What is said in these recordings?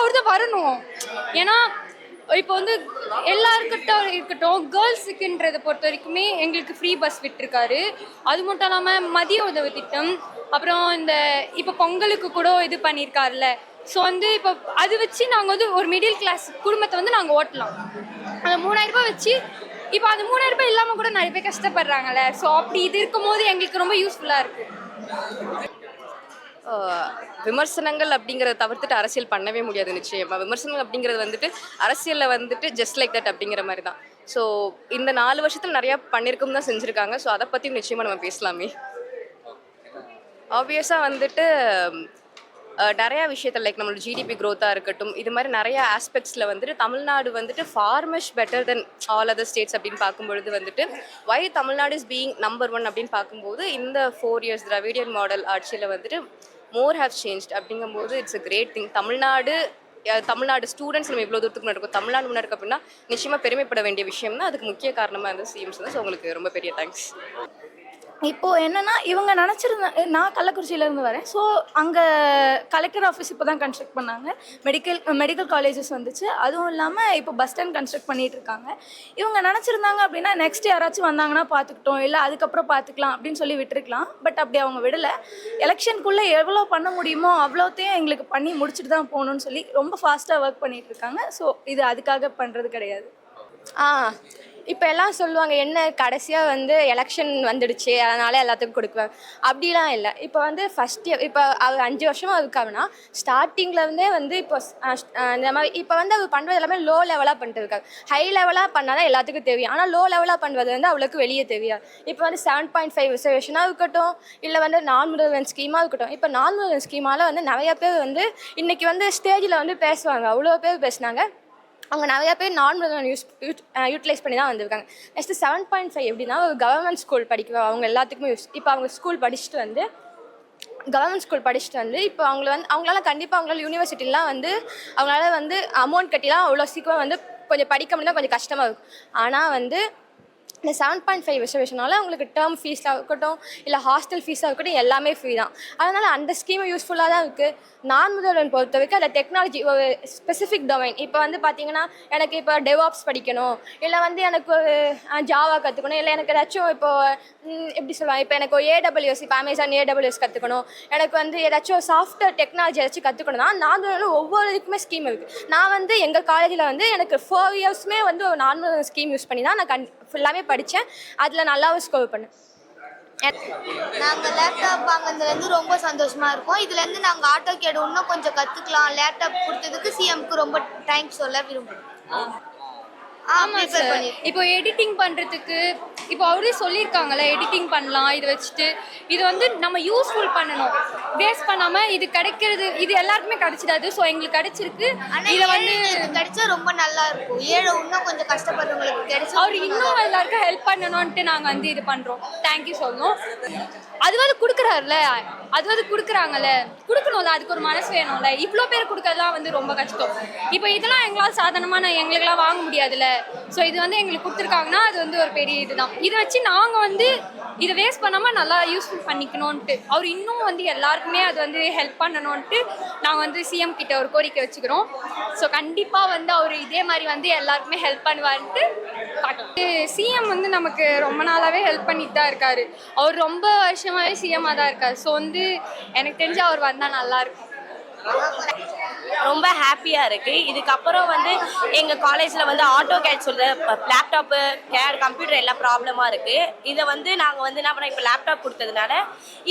அவர் தான் வரணும். ஏன்னா இப்போ வந்து எல்லாருக்கிட்ட இருக்கட்டும் கேர்ள்ஸுக்குன்றதை பொறுத்த வரைக்குமே எங்களுக்கு ஃப்ரீ பஸ் விட்டுருக்காரு. அது மட்டும் இல்லாமல் மதிய உதவி திட்டம் அப்புறம் இந்த இப்போ பொங்கலுக்கு கூட இது பண்ணியிருக்காருல்ல ஸோ வந்து இப்போ அது வச்சு நாங்கள் வந்து ஒரு மிடில் கிளாஸ் குடும்பத்தை வந்து நாங்கள் ஓட்டலாம். அந்த மூணாயிரம் ரூபாய் வச்சு இப்போ அந்த மூணாயிரம் ரூபாய் இல்லாமல் கூட நிறைய பேர் கஷ்டப்படுறாங்கல்ல. ஸோ அப்படி இது இருக்கும்போது எங்களுக்கு ரொம்ப யூஸ்ஃபுல்லாக இருக்குது விமர்சனங்கள் அப்படிங்கிறத தவிர்த்துட்டு அரசியல் பண்ணவே முடியாது நிச்சயமா. விமர்சனங்கள் அப்படிங்கிறது வந்துட்டு அரசியலில் வந்துட்டு ஜஸ்ட் லைக் தட் அப்படிங்கிற மாதிரி தான் ஸோ இந்த நாலு வருஷத்தில் நிறையா பண்ணியிருக்கும் தான் செஞ்சுருக்காங்க. ஸோ அதை பற்றியும் நிச்சயமாக நம்ம பேசலாமே. ஆப்வியஸாக வந்துட்டு நிறையா விஷயத்தில் லைக் நம்மளோட ஜிடிபி க்ரோத்தாக இருக்கட்டும் இது மாதிரி நிறைய ஆஸ்பெக்ட்ஸில் வந்துட்டு தமிழ்நாடு வந்துட்டு far much better than all other states அப்படின்னு பார்க்கும்பொழுது வந்துட்டு why Tamil Nadu is being number one அப்படின்னு பார்க்கும்போது இந்த ஃபோர் இயர்ஸ் திராவிடியன் மாடல் ஆட்சியில் வந்துட்டு மோர் ஹேவ் சேஞ்ச் அப்படிங்கும்போது it's a great thing Tamil Nadu Tamil Nadu students நம்ம இவ்வளோ தூரத்துக்கு முன்னாடி தமிழ்நாடு முன்னாடி அப்படின்னா நிச்சயமாக பெருமைப்பட வேண்டிய விஷயம் தான் அதுக்கு முக்கிய காரணமாக இருந்தது சிஎம்ஸ் தான். ஸோ உங்களுக்கு ரொம்ப பெரிய தேங்க்ஸ் இப்போ என்னன்னா இவங்க நினச்சிருந்தாங்க நான் கள்ளக்குறிச்சியிலேருந்து வரேன். ஸோ அங்கே கலெக்டர் ஆஃபீஸ் இப்போ தான் கன்ஸ்ட்ரக்ட் பண்ணாங்க. மெடிக்கல் மெடிக்கல் காலேஜஸ் வந்துச்சு. அதுவும் இல்லாமல் இப்போ பஸ் ஸ்டாண்ட் கன்ஸ்ட்ரக்ட் பண்ணிட்டு இருக்காங்க. இவங்க நினச்சிருந்தாங்க அப்படின்னா நெக்ஸ்ட் யாராச்சும் வந்தாங்கன்னா பார்த்துக்கிட்டோம் இல்லை அதுக்கப்புறம் பார்த்துக்கலாம் அப்படின்னு சொல்லி விட்டுருக்கலாம். பட் அப்படி அவங்க விடலை. எலெக்ஷனுக்குள்ளே எவ்வளோ பண்ண முடியுமோ அவ்வளோத்தையும் எங்களுக்கு பண்ணி முடிச்சுட்டு தான் போகணும்னு சொல்லி ரொம்ப ஃபாஸ்ட்டாக ஒர்க் பண்ணிட்டு இருக்காங்க. ஸோ இது அதுக்காக பண்ணுறது கிடையாது. ஆ இப்போ எல்லாம் சொல்லுவாங்க என்ன கடைசியாக வந்து எலெக்ஷன் வந்துடுச்சு அதனால எல்லாத்துக்கும் கொடுக்குவேன். அப்படிலாம் இல்லை. இப்போ வந்து ஃபஸ்ட் இயர் இப்போ அவர் அஞ்சு வருஷமாக இருக்காங்கன்னா ஸ்டார்டிங்கில் இருந்தே வந்து இப்போ இந்த மாதிரி இப்போ வந்து அவர் பண்ணுறது எல்லாமே லோ லெவலாக பண்ணிட்டு இருக்காங்க ஹை லெவலாக பண்ணால் தான் எல்லாத்துக்கும் தெரியும். ஆனால் லோ லெவலாக பண்ணுறது வந்து அவளுக்கு வெளியே தெரியாது. இப்போ வந்து செவன் பாயிண்ட் ஃபைவ் ரிசர்வேஷனாக இருக்கட்டும் இல்லை வந்து நான் முதல்வன் ஸ்கீமாக இருக்கட்டும் இப்போ நான் முதல்வன் ஸ்கீமால் வந்து நிறைய பேர் வந்து இன்றைக்கி வந்து ஸ்டேஜில் வந்து பேசுவாங்க. அவ்வளோ பேர் பேசினாங்க. அவங்க நிறைய பேர் நார்மல் யூஸ் யூஸ் யூட்டிலைஸ் பண்ணி தான் வந்திருக்காங்க. நெக்ஸ்ட்டு செவன் பாயிண்ட் ஃபைவ் எப்படின்னா ஒரு கவர்மெண்ட் ஸ்கூல் படிக்கிற அவங்க எல்லாத்துக்குமே யூஸ் இப்போ அவங்க ஸ்கூல் படிச்சுட்டு வந்து கவர்மெண்ட் ஸ்கூல் படிச்சுட்டு வந்து இப்போ அவங்கள வந்து அவங்களால கண்டிப்பாக அவங்களால யூனிவர்சிட்டிலாம் வந்து அவங்களால வந்து அமௌண்ட் கட்டிலாம் அவ்வளோ சீக்கிரம் வந்து கொஞ்சம் படிக்க முடியாது கொஞ்சம் கஷ்டமாக இருக்கும். ஆனால் வந்து இந்த செவன் பாயிண்ட் ஃபைவ் ரிசர்வேஷனால உங்களுக்கு டேர்ம் ஃபீஸாக இருக்கட்டும் இல்லை ஹாஸ்டல் ஃபீஸாக இருக்கட்டும் எல்லாமே ஃப்ரீ தான். அதனால் அந்த ஸ்கீம் யூஸ்ஃபுல்லாக தான் இருக்குது நான் முதல்வன் பொறுத்த வரைக்கும் அதில் டெக்னாலஜி ஒரு ஸ்பெசிஃபிக் டொமைன் இப்போ வந்து பார்த்தீங்கன்னா எனக்கு இப்போ டெவாப்ஸ் படிக்கணும் இல்லை வந்து எனக்கு ஒரு ஜாவா கற்றுக்கணும் இல்லை எனக்கு ஏதாச்சும் இப்போ எப்படி சொல்லுவாங்க இப்போ எனக்கு ஏடபிள்யூஎஸ் இப்போ அமேசான் ஏடபிள்யூஎஸ் கற்றுக்கணும் எனக்கு வந்து ஏதாச்சும் சாஃப்ட்வேர் டெக்னாலஜி ஏதாச்சும் கற்றுக்கணும்னா நான் வந்து ஒவ்வொரு இதுக்குமே ஸ்கீம் இருக்குது நான் வந்து எங்கள் காலேஜில் வந்து எனக்கு ஃபோர் இயர்ஸுமே வந்து ஒரு நார்மல் ஸ்கீம் யூஸ் பண்ணி தான் நான் கண் ஃபுல்லாகவே படித்தேன் அதில் நல்லாவும் ஸ்கோர் பண்ணேன். நாங்கள் லேப்டாப் வாங்கினதுலேருந்து ரொம்ப சந்தோஷமாக இருக்கோம். இதுலேருந்து நாங்கள் ஆட்டோ கேடு இன்னும் கொஞ்சம் கற்றுக்கலாம் லேப்டாப் கொடுத்ததுக்கு சிஎம்க்கு ரொம்ப தேங்க்ஸ் சொல்ல விரும்புகிறோம் ஆமாம் சார் இப்போ எடிட்டிங் பண்ணுறதுக்கு இப்போ அவரே சொல்லியிருக்காங்கல்ல எடிட்டிங் பண்ணலாம் இது வச்சுட்டு. இது வந்து நம்ம யூஸ்ஃபுல் பண்ணணும். வேஸ்ட் பண்ணாமல் இது கிடைக்கிறது இது எல்லாருக்குமே கிடைச்சிடாது. ஸோ எங்களுக்கு கிடைச்சிருக்கு. இதை வந்து கிடைச்சா ரொம்ப நல்லா இருக்கும். ஏழை இன்னும் கொஞ்சம் கஷ்டப்படுறவங்களுக்கு கிடைச்சா அவர் இன்னும் எல்லாருக்கும் ஹெல்ப் பண்ணணும்ன்ட்டு நாங்கள் வந்து இது பண்ணுறோம் தேங்க்யூ சொல்லணும் அதுவாது கொடுக்குறாருல? அதுவாது கொடுக்குறாங்கல்ல? கொடுக்கணும்ல அதுக்கு ஒரு மனசு வேணும்ல? இவ்வளோ பேர் கொடுக்கறதுலாம் வந்து ரொம்ப கஷ்டம். இப்போ இதெல்லாம் எங்களால் சாதாரணமாக எங்களுக்கெல்லாம் வாங்க முடியாதுல்ல? ஸோ இது வந்து எங்களுக்கு கொடுத்துருக்காங்கன்னா அது வந்து ஒரு பெரிய இதுதான். இதை வச்சு நாங்கள் வந்து இதை வேஸ்ட் பண்ணாமல் நல்லா யூஸ்ஃபுல் பண்ணிக்கணும்ன்ட்டு. அவர் இன்னும் வந்து எல்லாருக்குமே அது வந்து ஹெல்ப் பண்ணணும்ன்ட்டு நாங்கள் வந்து சிஎம் கிட்ட ஒரு கோரிக்கை வச்சுக்கிறோம். ஸோ கண்டிப்பாக வந்து அவர் இதே மாதிரி வந்து எல்லாருக்குமே ஹெல்ப் பண்ணுவார்ன்ட்டு சிஎம் வந்து நமக்கு ரொம்ப நாளாகவே ஹெல்ப் பண்ணிட்டு தான் இருக்காரு. அவர் ரொம்ப வருஷமாகவே சிஎம்மாக தான் இருக்கார். ஸோ வந்து எனக்கு தெரிஞ்சு அவர் வந்தால் நல்லாயிருக்கும் ரொம்ப ஹாப்பியாக இருக்குது இதுக்கப்புறம் வந்து எங்கள் காலேஜில் வந்து ஆட்டோ கேட் சொல்கிற லேப்டாப்பு கேட் கம்ப்யூட்டர் எல்லாம் ப்ராப்ளமாக இருக்குது இதை வந்து நாங்கள் வந்து என்ன பண்ணோம் இப்போ லேப்டாப் கொடுத்ததுனால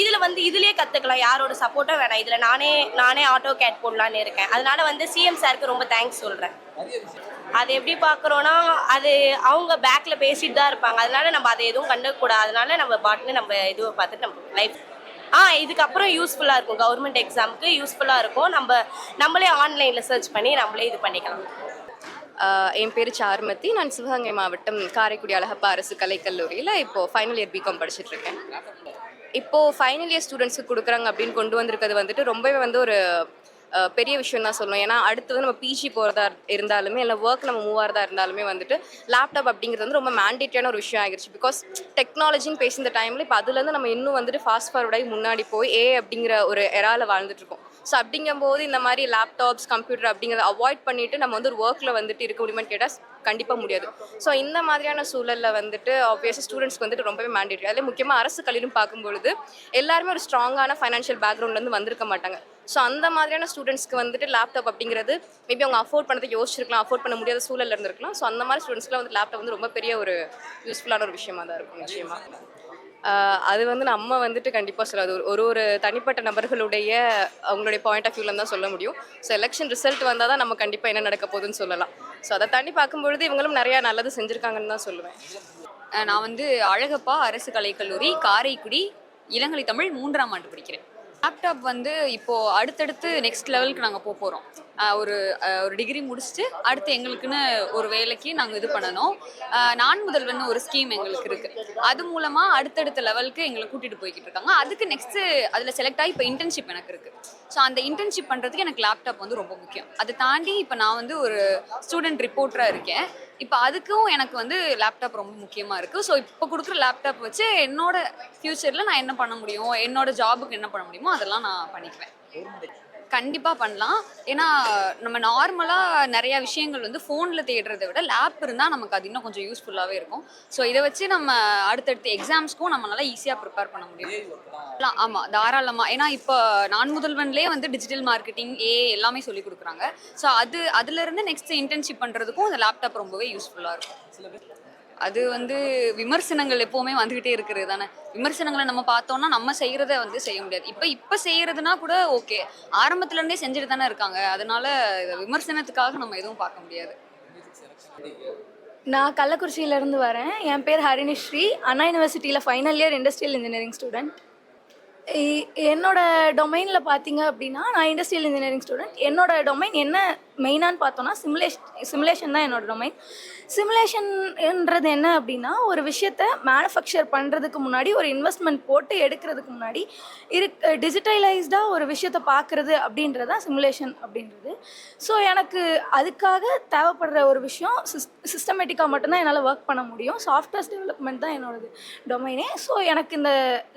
இதில் வந்து இதுலேயே கற்றுக்கலாம் யாரோட சப்போர்ட்டும் வேணாம். இதில் நானே நானே ஆட்டோ கேட் போடலான்னு இருக்கேன். அதனால வந்து சிஎம் சாருக்கு ரொம்ப தேங்க்ஸ் சொல்கிறேன் அது எப்படி பார்க்குறோன்னா அது அவங்க பேக்கில் பேசிட்டு தான் இருப்பாங்க. அதனால நம்ம அதை எதுவும் கண்டுக்கூடாது அதனால நம்ம பாட்டுன்னு நம்ம இதுவை பார்த்துட்டு நம்ம லைஃப் ஆ இதுக்கப்புறம் யூஸ்ஃபுல்லாக இருக்கும். கவர்மெண்ட் எக்ஸாமுக்கு யூஸ்ஃபுல்லாக இருக்கும். நம்ம நம்மளே ஆன்லைனில் சர்ச் பண்ணி நம்மளே இது பண்ணிக்கலாம். என் பேர் சார்மதி. நான் சிவகங்கை மாவட்டம் காரைக்குடி அழகப்பா அரசு கலைக்கல்லூரியில் இப்போது ஃபைனல் இயர் பிகாம் படிச்சுட்ருக்கேன் இப்போது ஃபைனல் இயர் ஸ்டூடெண்ட்ஸுக்கு கொடுக்குறாங்க அப்படின்னு கொண்டு வந்திருக்கிறது வந்துட்டு ரொம்பவே வந்து ஒரு பெரிய விஷயம் தான் சொல்லணும். ஏன்னா அடுத்தது நம்ம பிஜி போகிறதா இருந்தாலுமே இல்லை ஒர்க் நம்ம மூவ் ஆகிறதா இருந்தாலுமே வந்துட்டு லேப்டாப் அப்படிங்கிறது வந்து ரொம்ப மேண்டேட்டரியான ஒரு விஷயம் ஆகிடுச்சு பிகாஸ் டெக்னாலஜின்னு பேசுகிற டைமில் இப்போ அதுலேருந்து நம்ம இன்னும் வந்துட்டு ஃபாஸ்ட் ஃபார்வர்டாகி முன்னாடி போய் ஏ அப்படிங்கிற ஒரு எரால வாழ்ந்துட்டுருக்கோம். ஸோ அப்படிங்கும்போது இந்த மாதிரி லேப்டாப்ஸ் கம்ப்யூட்டர் அப்படிங்கிறத அவாய்ட் பண்ணிட்டு நம்ம வந்து ஒரு ஒர்க்கில் வந்துட்டு இருக்க முடியுமான்னு கேட்டால் கண்டிப்பாக முடியாது. ஸோ இந்த மாதிரியான சூழலில் வந்துட்டு ஆப்வியஸாக ஸ்டூடெண்ட்ஸ்க்கு வந்துட்டு ரொம்பவே மேண்டேட்டரி அதில் முக்கியமாக அரசு கல்வியும் பார்க்கும்பொழுது எல்லாருமே ஒரு ஸ்ட்ராங்கான ஃபைனான்ஷியல் பேக்ரவுண்ட்லேருந்து வந்திருக்க மாட்டாங்க. ஸோ அந்த மாதிரியான ஸ்டூடெண்ட்ஸ்க்கு வந்துட்டு லேப்டாப் அப்படிங்கிறது மேபி அவங்க அஃபோர்ட் பண்ணதை யோசிச்சிருக்கலாம் அஃபோர்ட் பண்ண முடியாத சூழல்ல இருந்திருக்கலாம். ஸோ அந்த மாதிரி ஸ்டூடெண்ட்ஸ்க்குலாம் வந்து லேப்டாப் வந்து ரொம்ப பெரிய ஒரு யூஸ்ஃபுல்லான ஒரு விஷயமா தான் இருக்கும் நிச்சயமா. அது வந்து நம்ம வந்துட்டு கண்டிப்பாக சொல்லாது ஒரு ஒரு ஒரு தனிப்பட்ட நபர்களுடைய அவங்களுடைய பாயிண்ட் ஆஃப் வியூவில் தான் சொல்ல முடியும். ஸோ எலெக்ஷன் ரிசல்ட் வந்தால் தான் நம்ம கண்டிப்பாக என்ன நடக்க போகுதுன்னு சொல்லலாம். ஸோ அதை தாண்டி பார்க்கும்பொழுது இவங்களும் நிறையா நல்லது செஞ்சுருக்காங்கன்னு தான் சொல்லுவேன். நான் வந்து அழகப்பா அரசு கலைக்கல்லூரி காரைக்குடி இளங்கலை தமிழ் மூன்றாம் ஆண்டு படிக்கிறேன். லேப்டாப் வந்து இப்போது அடுத்தடுத்து நெக்ஸ்ட் லெவலுக்கு நாங்கள் போக போகிறோம் ஒரு ஒரு டிகிரி முடிச்சுட்டு அடுத்து எங்களுக்குன்னு ஒரு வேலைக்கு நாங்கள் இது பண்ணணும். நான் முதல்வன் ஒரு ஸ்கீம் எங்களுக்கு இருக்குது அது மூலமாக அடுத்தடுத்த லெவலுக்கு எங்களை கூட்டிகிட்டு போய்கிட்டு இருக்காங்க. அதுக்கு நெக்ஸ்ட்டு அதில் செலக்ட் ஆகி இப்போ இன்டர்ன்ஷிப் எனக்கு இருக்குது ஸோ அந்த இன்டர்ன்ஷிப் பண்ணுறதுக்கு எனக்கு லேப்டாப் வந்து ரொம்ப முக்கியம். அதை தாண்டி இப்போ நான் வந்து ஒரு ஸ்டூடெண்ட் ரிப்போர்ட்டராக இருக்கேன். இப்போ அதுக்கும் எனக்கு வந்து லேப்டாப் ரொம்ப முக்கியமாக இருக்குது ஸோ இப்போ கொடுக்குற லேப்டாப் வச்சு என்னோட ஃப்யூச்சரில் நான் என்ன பண்ண முடியும்? என்னோட ஜாபுக்கு என்ன பண்ண முடியுமோ அதெல்லாம் நான் பண்ணிக்குவேன். கண்டிப்பாக பண்ணலாம். ஏன்னா நம்ம நார்மலாக நிறையா விஷயங்கள் வந்து ஃபோனில் தேடுறதை விட லேப் இருந்தால் நமக்கு அது இன்னும் கொஞ்சம் யூஸ்ஃபுல்லாகவே இருக்கும். ஸோ இதை வச்சு நம்ம அடுத்தடுத்த எக்ஸாம்ஸ்க்கும் நம்ம நல்லா ஈஸியாக ப்ரிப்பேர் பண்ண முடியும். ஆமாம் தாராளமாக ஏன்னா இப்போ நான் முதல்வன்லேயே வந்து டிஜிட்டல் மார்க்கெட்டிங் ஏ எல்லாமே சொல்லி கொடுக்குறாங்க. ஸோ அது அதுலேருந்து நெக்ஸ்ட் இன்டர்ன்ஷிப் பண்ணுறதுக்கும் அந்த லேப்டாப் ரொம்பவே யூஸ்ஃபுல்லாக இருக்கும். அது வந்து விமர்சனங்கள் எப்போவுமே வந்துகிட்டே இருக்கிறது தானே? விமர்சனங்களை நம்ம பார்த்தோம்னா நம்ம செய்கிறத வந்து செய்ய முடியாது. இப்போ இப்போ செய்கிறதுனா கூட ஓகே. ஆரம்பத்துல இருந்தே செஞ்சுட்டு தானே இருக்காங்க. அதனால விமர்சனத்துக்காக நம்ம எதுவும் பார்க்க முடியாது. நான் கள்ளக்குறிச்சியிலேருந்து வரேன். என் பேர் ஹரிணிஸ்ரீ. அண்ணா யூனிவர்சிட்டியில் final year industrial engineering student என்னோட டொமைனில் பார்த்தீங்க அப்படின்னா நான் இண்டஸ்ட்ரியல் இன்ஜினியரிங் ஸ்டூடெண்ட் என்னோட டொமைன் என்ன மெயினான்னு பார்த்தோன்னா சிமுலேஷன் சிமுலேஷன் தான் என்னோட டொமைன் சிமுலேஷன்ன்றது என்ன அப்படின்னா ஒரு விஷயத்தை மேனுஃபேக்சர் பண்ணுறதுக்கு முன்னாடி ஒரு இன்வெஸ்ட்மெண்ட் போட்டு எடுக்கிறதுக்கு முன்னாடி இரு டிஜிட்டலைஸ்டாக ஒரு விஷயத்த பார்க்குறது அப்படின்றது தான் சிமுலேஷன் அப்படின்றது. ஸோ எனக்கு அதுக்காக தேவைப்படுற ஒரு விஷயம் சிஸ் சிஸ்டமேட்டிக்காக மட்டும்தான் என்னால் ஒர்க் பண்ண முடியும். சாஃப்ட்வேர்ஸ் டெவலப்மெண்ட் தான் என்னோடது டொமைனே ஸோ எனக்கு இந்த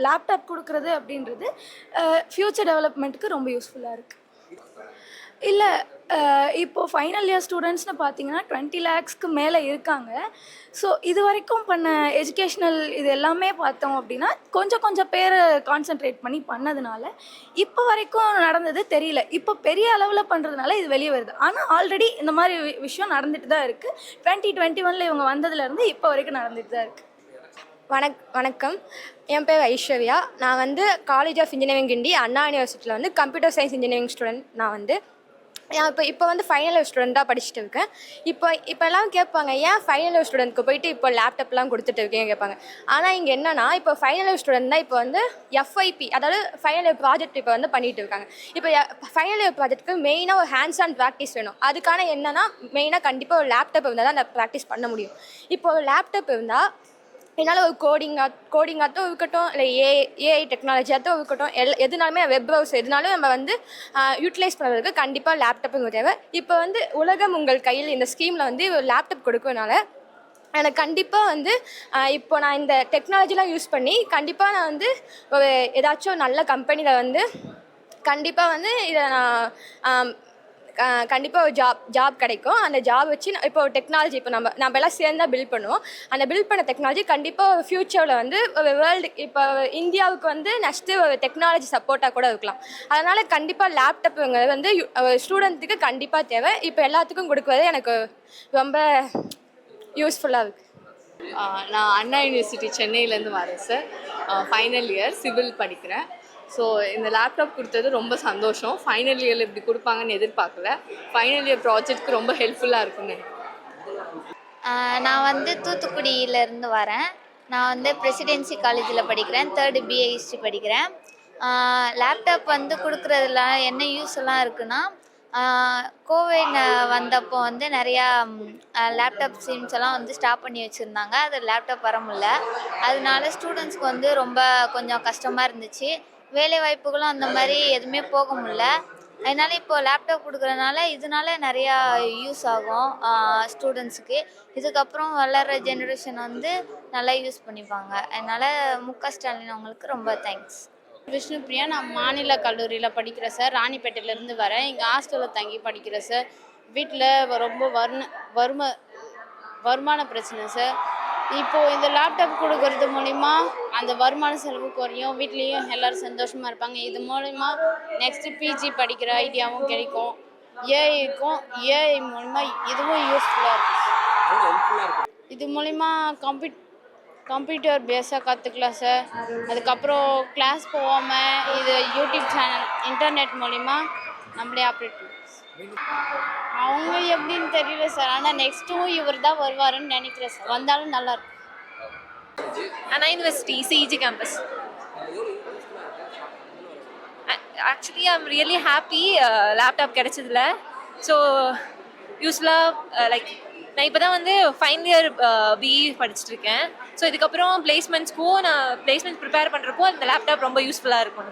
லேப்டாப் கொடுக்குறது அப்படின்றது ஃப்யூச்சர் டெவலப்மெண்ட்டுக்கு ரொம்ப யூஸ்ஃபுல்லாக இருக்குது இல்லை இப்போது ஃபைனல் இயர் ஸ்டூடெண்ட்ஸ்னு பார்த்தீங்கன்னா டுவெண்ட்டி லேக்ஸ்க்கு மேலே இருக்காங்க. ஸோ இது வரைக்கும் பண்ண எஜுகேஷ்னல் இது எல்லாமே பார்த்தோம் அப்படின்னா கொஞ்சம் கொஞ்சம் பேர் கான்சென்ட்ரேட் பண்ணி பண்ணதுனால இப்போ வரைக்கும் நடந்தது தெரியல. இப்போ பெரிய அளவில் பண்ணுறதுனால இது வெளியே வருது. ஆனால் ஆல்ரெடி இந்த மாதிரி வி- விஷயம் நடந்துட்டு தான் இருக்குது டுவெண்ட்டி டுவெண்ட்டி ஒனில் இவங்க வந்ததுலேருந்து இப்போ வரைக்கும் நடந்துட்டு தான் இருக்குது வணக் வணக்கம். என் பேர் ஐஸ்வர்யா. நான் வந்து college of engineering Guindy Anna யூனிவர்சிட்டியில் வந்து கம்ப்யூட்டர் சயின்ஸ் இன்ஜினியரிங் ஸ்டூடெண்ட் நான் வந்து நான் இப்போ இப்போ வந்து ஃபைனல் இயர் ஸ்டூடெண்ட்டாக படிச்சுட்டு இருக்கேன். இப்போ இப்போ எல்லாம் கேட்பாங்க ஏன் ஃபைனல் இயர் ஸ்டூடெண்ட்க்கு போயிட்டு இப்போ லேப்டாப்லாம் கொடுத்துட்டு இருக்கேன்னு கேட்பாங்க. ஆனால் இங்கே என்னன்னா இப்போ ஃபைனல் இயர் ஸ்டூடெண்ட் தான் இப்போ வந்து எஃப்ஐபி அதாவது ஃபைனல் இயர் ப்ராஜெக்ட் இப்போ வந்து பண்ணிட்டு இருக்காங்க. இப்போ ஃபைனல் இயர் ப்ராஜெக்ட்க்கு மெயினாக ஒரு ஹேண்ட்ஸ் ஆன் ப்ராக்டிஸ் வேணும். அதுக்கான என்னன்னா மெயினாக கண்டிப்பாக ஒரு லேப்டாப் இருந்தால் தான் அந்த ப்ராக்டிஸ் பண்ண முடியும். இப்போ ஒரு லேப்டாப் இருந்தால் என்னால் ஒரு கோடிங்காக கோடிங்காகத்தோ இருக்கட்டும் இல்லை ஏ ஏஐ டெக்னாலஜியாகட்டும் இருக்கட்டும் எல் எதுனாலுமே வெப் ப்ரௌசர் எதுனாலும் நம்ம வந்து யூட்டிலைஸ் பண்ணுறதுக்கு கண்டிப்பாக லேப்டாப்புங்க தேவை. இப்போ வந்து உலகம் உங்கள் கையில் இந்த ஸ்கீமில் வந்து லேப்டாப் கொடுக்கறனால எனக்கு கண்டிப்பாக வந்து இப்போ நான் இந்த டெக்னாலஜிலாம் யூஸ் பண்ணி கண்டிப்பாக நான் வந்து ஒரு ஏதாச்சும் நல்ல கம்பெனியில் வந்து கண்டிப்பாக வந்து இதை நான் கண்டிப்பாக ஒரு ஜாப் ஜாப் கிடைக்கும். அந்த ஜாப் வச்சு நான் இப்போ டெக்னாலஜி இப்போ நம்ம நம்ம எல்லாம் சேர்ந்து தான் பில்ட் பண்ணுவோம். அந்த பில்ட் பண்ண டெக்னாலஜி கண்டிப்பாக ஃப்யூச்சரில் வந்து வேர்ல்டு இப்போ இந்தியாவுக்கு வந்து நெக்ஸ்ட்டு டெக்னாலஜி சப்போர்ட்டாக கூட இருக்கலாம். அதனால் கண்டிப்பாக லேப்டாப்புங்கிறது வந்து ஸ்டூடெண்ட்டுக்கு கண்டிப்பாக தேவை. இப்போ எல்லாத்துக்கும் கொடுக்குறது எனக்கு ரொம்ப யூஸ்ஃபுல்லாக இருக்குது நான் அண்ணா யூனிவர்சிட்டி சென்னையிலேருந்து வரேன் சார் ஃபைனல் இயர் சிவில் படிக்கிறேன். ஸோ இந்த லேப்டாப் கொடுத்தது ரொம்ப சந்தோஷம். ஃபைனல் இயரில் இப்படி கொடுப்பாங்கன்னு எதிர்பார்க்கல. ஃபைனல் இயர் ப்ராஜெக்ட்க்கு ரொம்ப ஹெல்ப்ஃபுல்லாக இருக்கும்னு நான் வந்து தூத்துக்குடியிலேருந்து வரேன். நான் வந்து பிரசிடென்சி காலேஜில் படிக்கிறேன். தேர்டு பிஏ ஹிஸ்ட்ரி படிக்கிறேன். லேப்டாப் வந்து கொடுக்குறதுல என்ன யூஸ் எல்லாம் இருக்குன்னா கோவிட் வந்தப்போ வந்து நிறையா லேப்டாப் சிம்ஸ் எல்லாம் வந்து ஸ்டாப் பண்ணி வச்சுருந்தாங்க. அது லேப்டாப் வர முடியல. அதனால ஸ்டூடெண்ட்ஸ்க்கு வந்து ரொம்ப கொஞ்சம் கஷ்டமாக இருந்துச்சு. வேலை வாய்ப்புகளும் அந்த மாதிரி எதுவுமே போக முடியல. அதனால இப்போ லேப்டாப் கொடுக்குறதுனால இதனால நிறையா யூஸ் ஆகும் ஸ்டூடெண்ட்ஸுக்கு இதுக்கப்புறம் வளர்கிற ஜெனரேஷன் வந்து நல்லா யூஸ் பண்ணிப்பாங்க. அதனால முக ஸ்டாலின் அவங்களுக்கு ரொம்ப தேங்க்ஸ் விஷ்ணுப்ரியா நான் மாநில கல்லூரியில் படிக்கிறேன் சார் ராணிப்பேட்டையிலேருந்து வரேன். இங்கே ஹாஸ்டலில் தங்கி படிக்கிறேன் சார் வீட்டில் ரொம்ப வறும வறும வருமான பிரச்சனை சார் இப்போது இந்த லேப்டாப் கொடுக்கறது மூலிமா அந்த வருமான செலவு குறையும். வீட்லேயும் எல்லோரும் சந்தோஷமாக இருப்பாங்க. இது மூலிமா நெக்ஸ்ட்டு பிஜி படிக்கிற ஐடியாவும் கிடைக்கும். ஏஐக்கும் ஏஐ மூலிமா இதுவும் யூஸ்ஃபுல்லாக இருக்கும் இது மூலிமா கம்ப்யூட் கம்ப்யூட்டர் பேஸாக கற்றுக்கலாம் சார் அதுக்கப்புறம் கிளாஸ் போகாமல் இது யூடியூப் சேனல் இன்டர்நெட் மூலிமா நம்மளே அப்டேட் அவங்க எப்படின்னு தெரியல சார். ஆனால் நெக்ஸ்ட்டும் இவர் தான் வருவாருன்னு நினைக்கிறேன் சார். வந்தாலும் நல்லா இருக்கும். Anna university CEG campus actually I am really happy laptop கிடைச்சதுல. So யூஸ்ஃபுல்லாக லைக் நான் இப்போ தான் வந்து ஃபைனல் இயர் பிஇ uh, படிச்சுட்டு இருக்கேன். ஸோ இதுக்கப்புறம் பிளேஸ்மெண்ட்ஸ்க்கும் நான் பிளேஸ்மெண்ட்ஸ் ப்ரிப்பேர் பண்ணுறப்போ அந்த லேப்டாப் ரொம்ப யூஸ்ஃபுல்லாக இருக்கும்.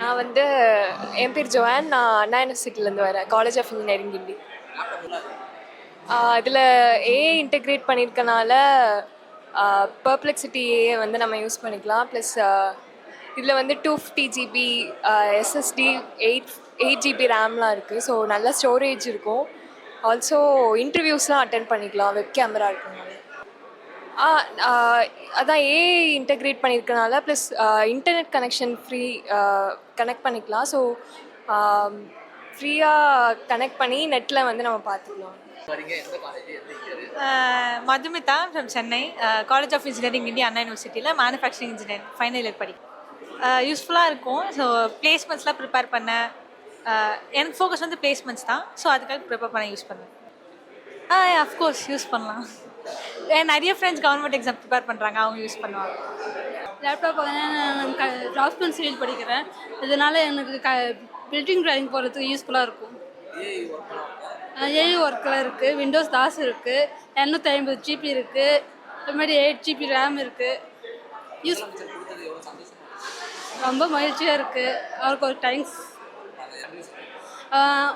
நான் வந்து என் பேர் ஜோவான். நான் அண்ணா யூனிவர்சிட்டிலேருந்து வரேன்? காலேஜ் ஆஃப் இன்ஜினியரிங் கிண்டி இதில் ஏ இன்டெக்ரேட் பண்ணியிருக்கனால பர்ப்ளெக்சிட்டி ஏ வந்து நம்ம யூஸ் பண்ணிக்கலாம். ப்ளஸ் இதில் வந்து two fifty GB SSD eight eight GB ரேம்லாம் இருக்குது ஸோ நல்ல ஸ்டோரேஜ் இருக்கும். ஆல்சோ இன்டர்வியூஸ்லாம் அட்டன் பண்ணிக்கலாம். வெப் கேமரா இருக்கும் அதான் AI integrate பண்ணியிருக்கனால plus internet connection free connect பண்ணிக்கலாம். ஸோ ஃப்ரீயாக கனெக்ட் பண்ணி நெட்டில் வந்து நம்ம பார்த்துக்கலாம் Madhumitha from Chennai college of engineering India Anna யூனிவர்சிட்டியில் மேனுஃபேக்சரிங் இன்ஜினியரிங் ஃபைனல் இயர் படிக்கும் யூஸ்ஃபுல்லாக இருக்கும். ஸோ பிளேஸ்மெண்ட்ஸ்லாம் ப்ரிப்பேர் பண்ண எனக்கு ஃபோக்கஸ் வந்து பிளேஸ்மெண்ட்ஸ் தான். ஸோ அதுக்காக ப்ரிப்பேர் பண்ண யூஸ் பண்ணுவேன். ஆ அஃப்கோர்ஸ் யூஸ் பண்ணலாம். என் நிறைய ஃப்ரெண்ட்ஸ் கவர்மெண்ட் எக்ஸாம் ப்ரிப்பேர் பண்ணுறாங்க அவங்க யூஸ் பண்ணுவாங்க. லேப்டாப் வந்து நான் க டிராஃப்ட்மேன் சிவில் படிக்கிறேன். இதனால எனக்கு க பில்டிங் ட்ராயிங் போகிறதுக்கு யூஸ்ஃபுல்லாக இருக்கும். ஏஐ ஒர்க்கில் இருக்குது விண்டோஸ் தாஸ் இருக்குது இரநூத்தி ஐம்பது ஜிபி இருக்குது அது மாதிரி எயிட் ஜிபி ரேம் இருக்குது யூஸ் ரொம்ப மகிழ்ச்சியாக இருக்குது அவருக்கு ஒரு தேங்க்ஸ்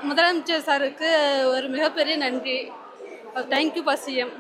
முதலமைச்சர் சாருக்கு ஒரு மிகப்பெரிய நன்றி. தேங்க்யூ பசிஎம்